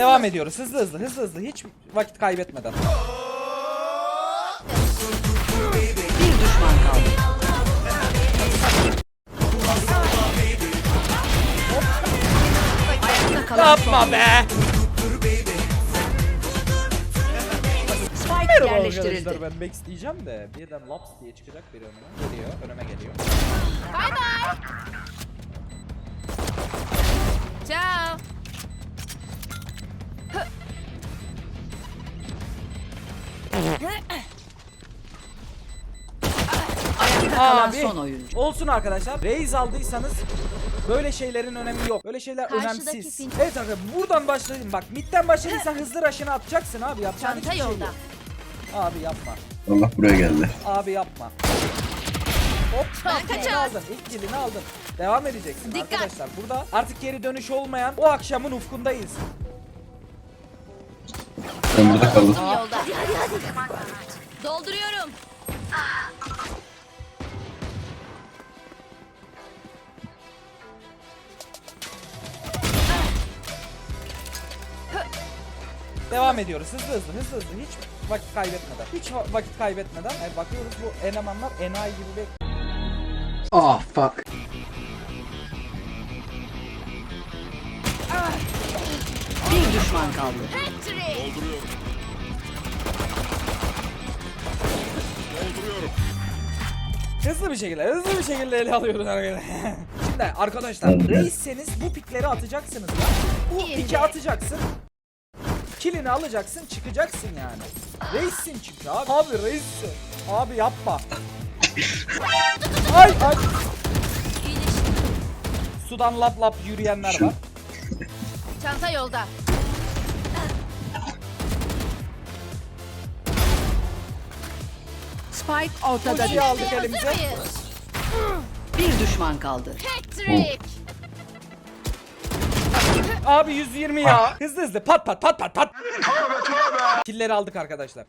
Devam ediyoruz. Hızlı hızlı hızlı hızlı. Hiç vakit kaybetmeden. Bir düşman kaldı. Ayakta kalan son Yapma be. Spike Merhaba yerleştirildi. arkadaşlar ben Max diyeceğim de birden Laps diye çıkacak biri önüme. Geliyor önüme geliyor. Ciao. Abi. son oyuncu. Olsun arkadaşlar. Raise aldıysanız böyle şeylerin önemi yok. Böyle şeyler Karşıdaki önemsiz. fin- Evet arkadaşlar buradan başlayayım. Bak midden başladıysan hızlı rush'ını atacaksın abi. Yapacağın Çanta hiçbir şey yok. Abi yapma. Allah buraya geldi. Abi yapma. Hop. Ben ilk kilini kaçar. aldın. İlk kilini aldın. Devam edeceksin Dikkat. arkadaşlar. Burada artık geri dönüş olmayan o akşamın ufkundayız. Ben burada kaldım. Yolda. Hadi hadi hadi. Dolduruyorum. Devam ediyoruz. Hızlı hızlı hızlı hızlı. Hiç vakit kaybetmeden. Hiç va- vakit kaybetmeden. E, bakıyoruz bu elemanlar enayi gibi bek. Oh fuck. Düşman kaldı. Patrick. Hızlı bir şekilde, hızlı bir şekilde ele alıyoruz arkadaşlar. Şimdi arkadaşlar, reisseniz bu pikleri atacaksınız ya. Bu piki atacaksın. Kilini alacaksın, çıkacaksın yani. Reissin çünkü abi. Abi reissin. Abi yapma. ay ay. Sudan lap lap yürüyenler var. Çanta yolda. Spike ortada düştü. aldık elimize. Bir düşman kaldı. Patrick. Abi 120 ya. Hızlı hızlı pat pat pat pat pat. Killeri aldık arkadaşlar.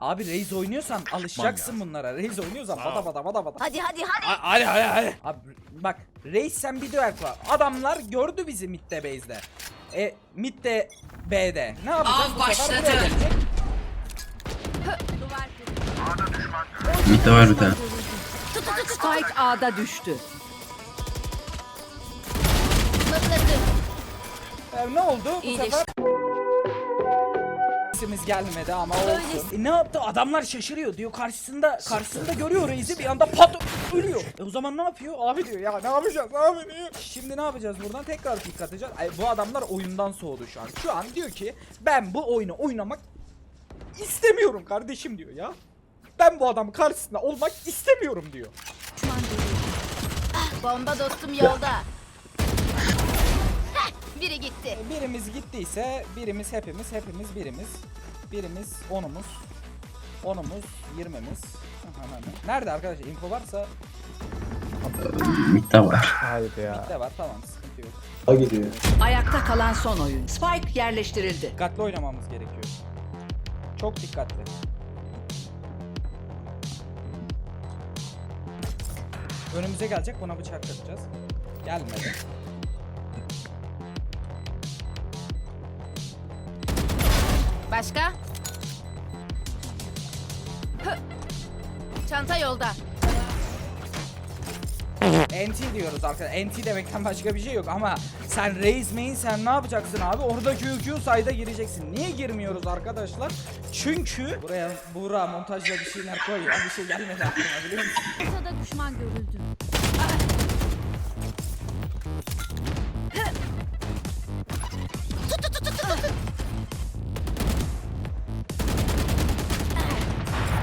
Abi Reis oynuyorsan alışacaksın bunlara. Reis oynuyorsan bada bada bada bada. Hadi hadi hadi. A- Hadi hadi hadi. Abi bak Reis sen bir dönek var. Adamlar gördü bizi midde base'de. E midde B'de. Ne yapacağız Av bu sefer? başladı. Buraya gelecek. Midde var bir tane. Spike A'da düştü. Mıknatıs. E, ne oldu bu sefer? Sesimiz gelmedi ama olsun. E, ne yaptı? Adamlar şaşırıyor diyor. Karşısında karşısında görüyor Reis'i bir anda pat ölüyor. E, o zaman ne yapıyor? Abi diyor ya ne yapacağız abi diyor. Şimdi ne yapacağız buradan? Tekrar pick atacağız. Ay, bu adamlar oyundan soğudu şu an. Şu an diyor ki ben bu oyunu oynamak istemiyorum kardeşim diyor ya. Ben bu adamın karşısında olmak istemiyorum diyor. Bomba dostum yolda. Biri gitti. E, Birimiz gittiyse birimiz hepimiz hepimiz birimiz. Birimiz onumuz. Onumuz yirmimiz. Nerede arkadaşlar info varsa Midde var. Haydi ya. de var tamam sıkıntı yok. Ha gidiyor. Ayakta kalan son oyun. Spike yerleştirildi. Dikkatli oynamamız gerekiyor. Çok dikkatli. Önümüze gelecek buna bıçak atacağız. Gelmedi. Başka? Çanta yolda. NT diyoruz arkadaşlar. NT demekten başka bir şey yok ama sen Raze main sen ne yapacaksın abi? Orada QQ sayda gireceksin. Niye girmiyoruz arkadaşlar? Çünkü buraya Buğra montajla bir şeyler koy ya. Bir şey gelmedi aklıma biliyor musun? Ortada düşman görüldü.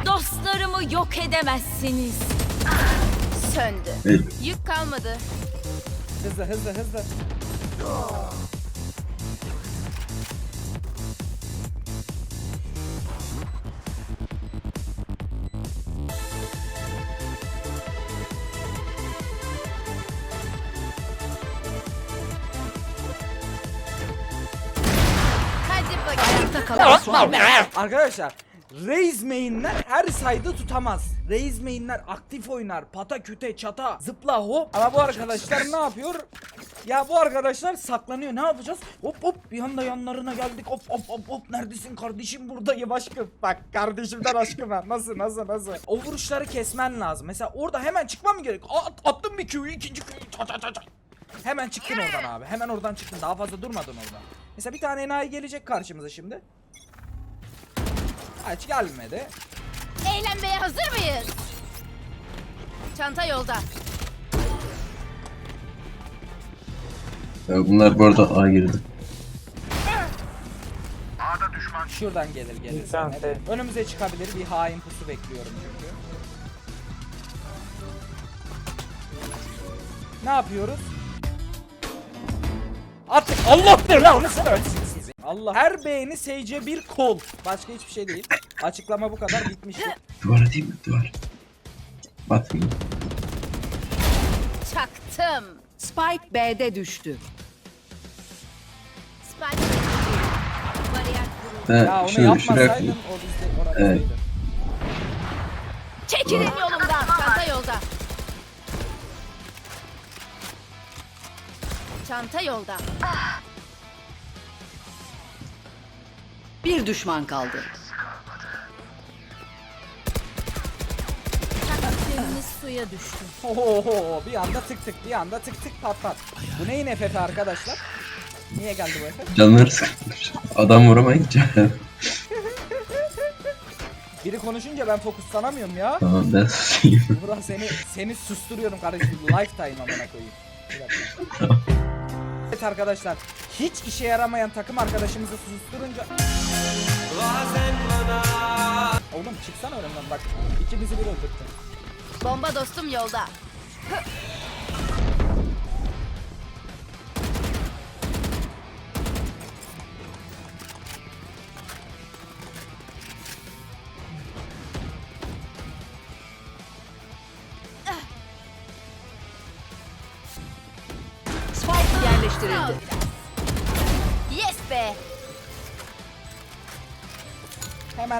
Dostlarımı yok edemezsiniz. Söndü. Evet. Yük kalmadı. Hızlı hızlı hızlı. Hadi bakayım. Ayakta kalan son oyun. Arkadaşlar Raze mainler her sayda tutamaz. Raze mainler aktif oynar. Pata küte çata zıpla hop. Ama bu arkadaşlar ne yapıyor? Ya bu arkadaşlar saklanıyor. Ne yapacağız? Hop hop bir anda yanlarına geldik. Hop hop hop hop. Neredesin kardeşim? Buradayım aşkım. Bak kardeşimden aşkım ben. Nasıl nasıl nasıl? O vuruşları kesmen lazım. Mesela orada hemen çıkmam gerek? At, attım bir Q'yu ikinci Q'yu. Hemen çıktın oradan abi. Hemen oradan çıktın. Daha fazla durmadın orada. Mesela bir tane enayi gelecek karşımıza şimdi. Hiç gelmedi. Eğlenmeye hazır mıyız? Çanta yolda. Ya bunlar bu arada A girdi. Şuradan gelir gelir. İnsan Evet. Önümüze çıkabilir. Bir hain pusu bekliyorum çünkü. Ne yapıyoruz? Attık. Allah belanı versin. Allah. Her beğeni seyce bir kol. Başka hiçbir şey değil. Açıklama bu kadar bitmiştir. Duvar değil mi? Duvar. Batmıyor. Çaktım. Spike B'de düştü. Spike. Bariyer kuruldu. Ya onu şöyle şuraya yapmasaydın koy. o bizde orada Evet. Çekilin yolumdan. Çanta yolda. Çanta yolda. Bir düşman kaldı. Deniz suya düştü. Oho bir anda tık tık bir anda tık tık pat pat. Bu neyin FF arkadaşlar? Niye geldi bu FF? Canları sıkılmış. Adam vuramayınca. Biri konuşunca ben fokuslanamıyorum ya. tamam ben susayım. Burak seni seni susturuyorum kardeşim. Lifetime amına koyayım. Bir dakika. Evet arkadaşlar. Hiç işe yaramayan takım arkadaşımızı susturunca Oğlum çıksana önümden bak. İkimizi bir öldürdün. Bomba dostum yolda.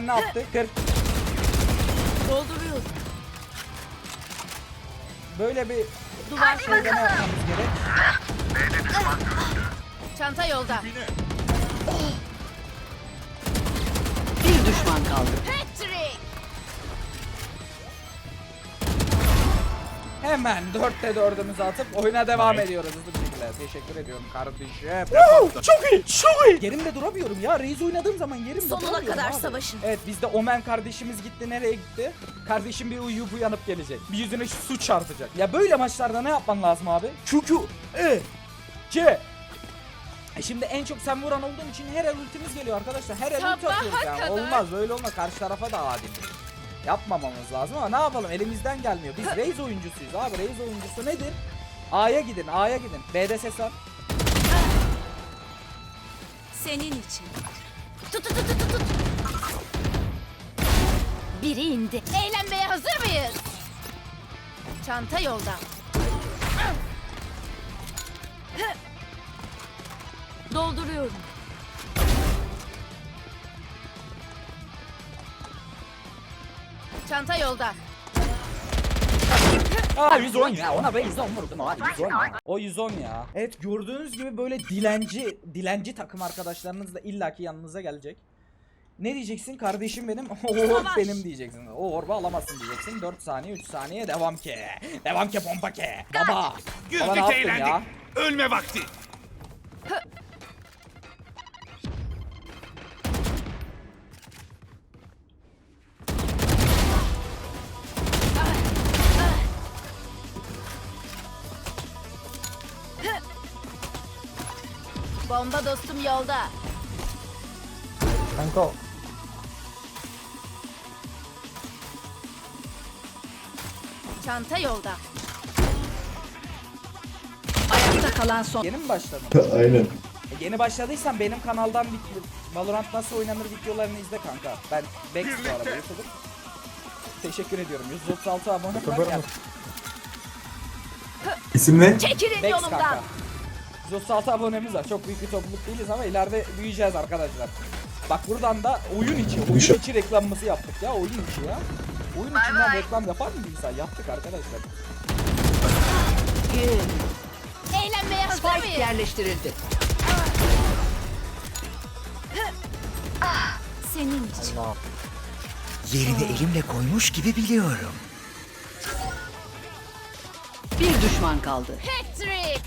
Ne yaptı? Kır. Dolduruyoruz. Böyle bir Duvar şeyde ne yapmamız gerek? Çanta yolda. Bir düşman kaldı. Hemen 4'te 4'ümüzü atıp oyuna devam ediyoruz hızlı bir şekilde. Teşekkür ediyorum kardeşim. çok iyi, çok iyi. Yerimde duramıyorum ya. Reis oynadığım zaman yerimde Sonuna duramıyorum kadar abi. savaşın. Evet bizde Omen kardeşimiz gitti. Nereye gitti? Kardeşim bir uyuyup uyanıp gelecek. Bir yüzüne su çarpacak. Ya böyle maçlarda ne yapman lazım abi? Q Q E C e şimdi en çok sen vuran olduğun için her el ultimiz geliyor arkadaşlar. Her el ulti atıyoruz yani. kadar. Olmaz böyle olmaz. Karşı tarafa da adil. Yapmamamız lazım ama ne yapalım elimizden gelmiyor. Biz Raze oyuncusuyuz abi. Raze oyuncusu nedir? A'ya gidin, A'ya gidin. B'de ses var. Senin için. Tut tut tut tut tut. Biri indi. Eğlenmeye hazır mıyız? Çanta yolda. Dolduruyorum. Çanta yolda. Aa 110 ya ona ben 110 vurdum abi 110 ya. O 110 ya. Evet gördüğünüz gibi böyle dilenci dilenci takım arkadaşlarınız da illaki yanınıza gelecek. Ne diyeceksin kardeşim benim? Oğur benim diyeceksin. O orba alamazsın diyeceksin. 4 saniye 3 saniye devam ke. Devam ke pompa ke. Baba. Güldük eğlendik. Ölme vakti. Yolda. Kanka Çanta yolda. Ayakta kalan son. Yeni mi başladın? Aynen. Yeni başladıysan benim kanaldan vid- Valorant nasıl oynanır videolarını izle kanka. Ben Bex bu arada YouTuber. Teşekkür ediyorum. 136 abone var ya. İsim ne? Çekilin Bex yolumdan. kanka. 136 abonemiz var. Çok büyük bir topluluk değiliz ama ileride büyüyeceğiz arkadaşlar. Bak buradan da oyun içi, oyun içi reklamımızı yaptık ya oyun içi ya. Oyun içinden reklam yapar mı insan? Yaptık arkadaşlar. Eğlenmeye hazır Spike mıyız? yerleştirildi. Senin için. Yerini elimle koymuş gibi biliyorum. Bir düşman kaldı. Patrick.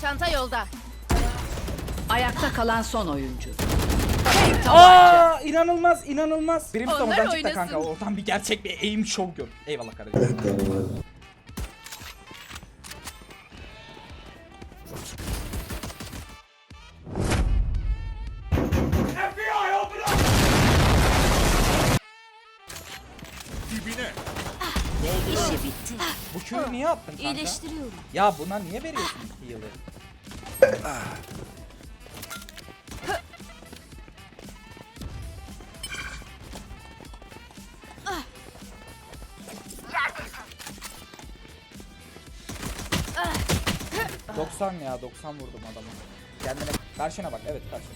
Çanta yolda. Ayakta kalan son oyuncu. Tek tabanca. Aa inanılmaz inanılmaz. Brimstone Onlar oradan çıktı oynasın. kanka. Oradan bir gerçek bir aim show gör. Eyvallah kardeşim. Ya buna niye veriyorsun heal'ı? Ah. 90 ya 90 vurdum adamı. Kendine karşına bak evet karşına.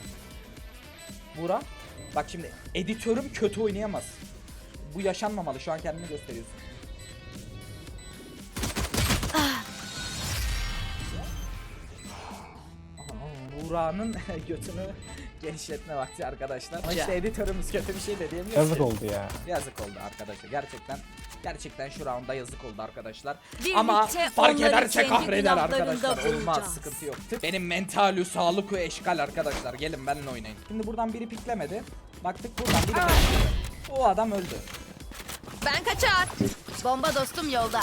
Bura. Bak şimdi editörüm kötü oynayamaz. Bu yaşanmamalı şu an kendini gösteriyorsun. Buğra'nın götünü genişletme vakti arkadaşlar. Ama işte editörümüz kötü bir şey de diyemiyoruz Yazık ki. oldu ya. Yazık oldu arkadaşlar. Gerçekten gerçekten şu rounda yazık oldu arkadaşlar. Birlikte Ama fark onları ederse kendi kahreder günahlarında arkadaşlar. Olmaz bulacağız. sıkıntı yok. Benim mentalü sağlık ve eşkal arkadaşlar. Gelin benimle oynayın. Şimdi buradan biri piklemedi. Baktık buradan biri pikledi. O adam öldü. Ben kaçar. Bomba dostum yolda.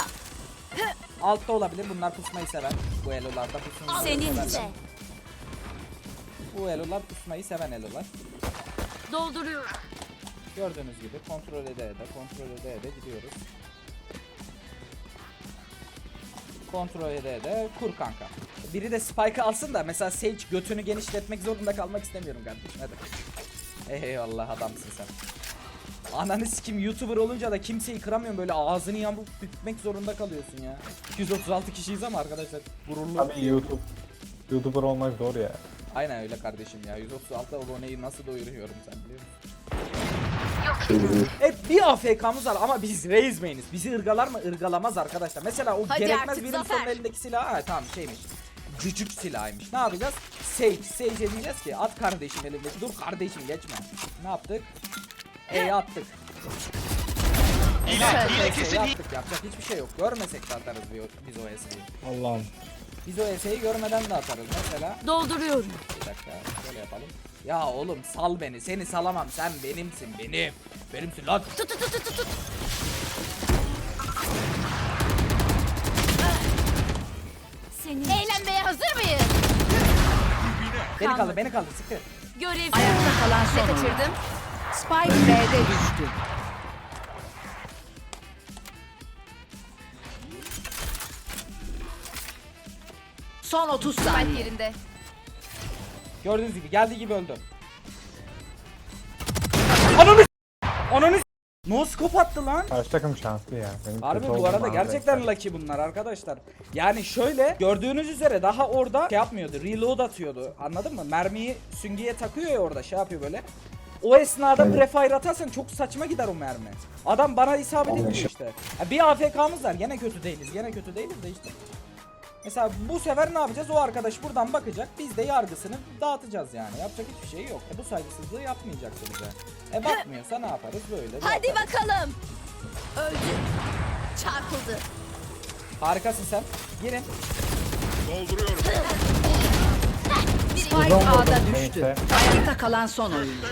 Altta olabilir. Bunlar pusmayı seven. Bu elolarda pusmayı Senin severler. için. Bu elolar pusmayı seven elolar. Dolduruyorum. Gördüğünüz gibi kontrol ede ede kontrol ede ede gidiyoruz. Kontrol ede ede kur kanka. Biri de spike alsın da mesela Sage götünü genişletmek zorunda kalmak istemiyorum kardeşim hadi. Eyvallah adamsın sen. Ananı sikim YouTuber olunca da kimseyi kıramıyorsun böyle ağzını yamuk bükmek zorunda kalıyorsun ya. 236 kişiyiz ama arkadaşlar gururlu. Tabii YouTube. YouTuber olmak zor ya. Aynen öyle kardeşim ya 136 aboneyi nasıl doyuruyorum sen biliyor musun? Evet bir AFK'mız var ama biz Raze main'iz. Bizi ırgalar mı? Irgalamaz arkadaşlar. Mesela o Hadi gerekmez artık birim Zafer. sonun elindeki silah. Ha tamam şeymiş. Cücük silahıymış. Ne yapacağız? Sage. Sage'e diyeceğiz ki at kardeşim elindeki. Dur kardeşim geçme. Ne yaptık? E'ye attık. Ne yaptık? E'ye attık. Yapacak hiçbir şey yok. Görmesek de atarız biz o- biz o S'yi. Allah'ım. Biz o S'yi görmeden de atarız. Mesela Dolduruyorum. bir dakika şöyle yapalım. Ya oğlum sal beni. Seni salamam. Sen benimsin benim. Benimsin lan. Tut tut tut tut tut. Senin Eğlenmeye hazır mıyız? Beni kaldır, Kalmadı. beni kaldır. Sıkı. Görev. Ayakta kalan Ne son oyuncu. kaçırdım? Spike B'de düştü. Son 30 Spike saniye. yerinde. Gördüğünüz gibi geldiği gibi öldü. Ananı s- Ananı s- No scope attı lan. Karşı takım şanslı ya. Benim Harbi kötü bu olduğum arada gerçekten renkler. lucky bunlar arkadaşlar. Yani şöyle gördüğünüz üzere daha orada şey yapmıyordu. Reload atıyordu. Anladın mı? Mermiyi süngüye takıyor ya orada şey yapıyor böyle. O esnada prefire atarsan çok saçma gider o mermi. Adam bana isabet ediyor işte. Ya bir AFK'mız var. Gene kötü değiliz. Gene kötü değiliz de işte. Mesela bu sefer ne yapacağız? O arkadaş buradan bakacak. Biz de yargısını dağıtacağız yani. Yapacak hiçbir şey yok. E bu saygısızlığı yapmayacaktı bize. E bakmıyorsa ne yaparız? Böyle. Hadi yaparız. bakalım. Öldü. Çarpıldı. Harikasın sen. Girin. Spike A'da düştü. Ayakta kalan son oyuncu.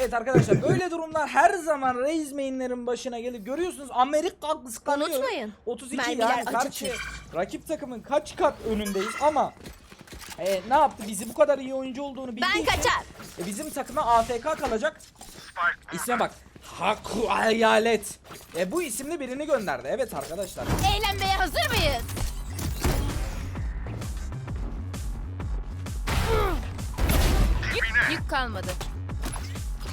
Evet arkadaşlar böyle durumlar her zaman Raze mainlerin başına gelip görüyorsunuz Amerika kıskanıyor. Unutmayın, 32 mermiler yani karşı rakip takımın kaç kat önündeyiz ama e, ne yaptı bizi bu kadar iyi oyuncu olduğunu bildiği Ben kaçar. e, bizim takıma AFK kalacak. İsme bak. Haku hayalet. E, bu isimli birini gönderdi. Evet arkadaşlar. Eğlenmeye hazır mıyız? Yük, yük kalmadı.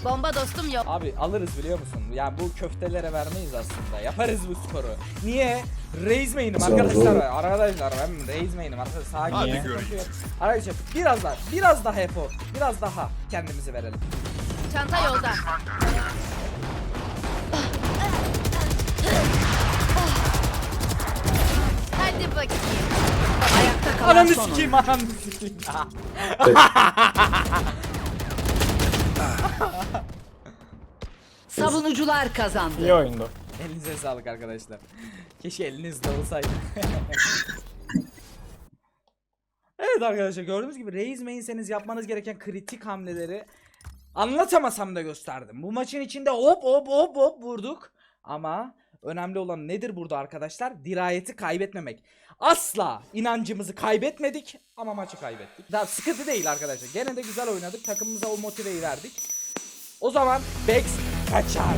Bomba dostum yok. Abi alırız biliyor musun? Yani bu köftelere vermeyiz aslında. Yaparız bu skoru. Niye? Raise main'im Zor, arkadaşlar. zor. Arkadaşlar ben raise main'im arkadaşlar. Sakin. Hadi sıkıntı göreyim. yok. Arkadaşlar biraz daha, biraz daha efor. Biraz daha kendimizi verelim. Çanta yolda. Hadi bakayım. Ayakta kalan Ananı son sikeyim, ananı sikeyim. Savunucular kazandı. İyi oyundu. Elinize sağlık arkadaşlar. Keşke elinizde olsaydı. evet arkadaşlar gördüğünüz gibi raise mainseniz yapmanız gereken kritik hamleleri anlatamasam da gösterdim. Bu maçın içinde hop hop hop hop vurduk. Ama önemli olan nedir burada arkadaşlar? Dirayeti kaybetmemek. Asla inancımızı kaybetmedik ama maçı kaybettik. Daha sıkıntı değil arkadaşlar. Gene de güzel oynadık. Takımımıza o motiveyi verdik. O zaman Bex kaçar.